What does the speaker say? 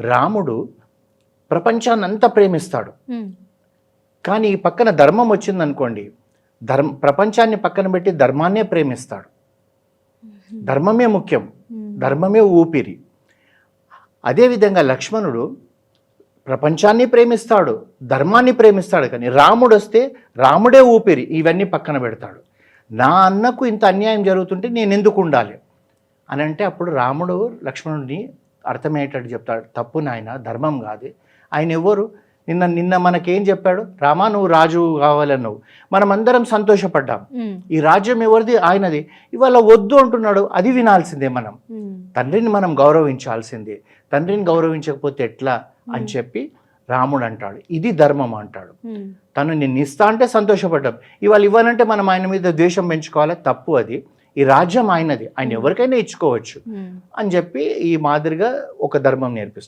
రాముడు ప్రపంచాన్ని అంతా ప్రేమిస్తాడు కానీ ఈ పక్కన ధర్మం వచ్చిందనుకోండి ధర్మ ప్రపంచాన్ని పక్కన పెట్టి ధర్మాన్నే ప్రేమిస్తాడు. ధర్మమే ముఖ్యం ధర్మమే ఊపిరి. అదేవిధంగా లక్ష్మణుడు ప్రపంచాన్ని ప్రేమిస్తాడు ధర్మాన్ని ప్రేమిస్తాడు కానీ రాముడు వస్తే రాముడే ఊపిరి ఇవన్నీ పక్కన పెడతాడు. నా అన్నకు ఇంత అన్యాయం జరుగుతుంటే నేను ఎందుకు ఉండాలి? అని అంటే అప్పుడు రాముడు లక్ష్మణుడిని అర్థమయ్యేటట్టు చెప్తాడు. తప్పు నాయన ధర్మం కాదు. ఆయన ఎవరు నిన్న నిన్న మనకేం చెప్పాడు? రామా నువ్వు రాజు కావాలన్నావు మనం అందరం సంతోషపడ్డాం. ఈ రాజ్యం ఎవరిది? ఆయనది. ఇవాళ వద్దు అంటున్నాడు. అది వినాల్సిందే మనం. తండ్రిని మనం గౌరవించాల్సిందే. తండ్రిని గౌరవించకపోతే ఎట్లా? అని చెప్పి రాముడు అంటాడు. ఇది ధర్మం అంటాడు. తను నిన్ను ఇస్తా అంటే సంతోషపడ్డాం. ఇవాళ ఇవ్వాలంటే మనం ఆయన మీద ద్వేషం పెంచుకోవాలి? తప్పు అది. ఈ రాజ్యం ఆయనది. ఆయన ఎవరికైనా ఇచ్చుకోవచ్చు. అని చెప్పి ఈ మాదిరిగా ఒక ధర్మం నేర్పిస్తుంది.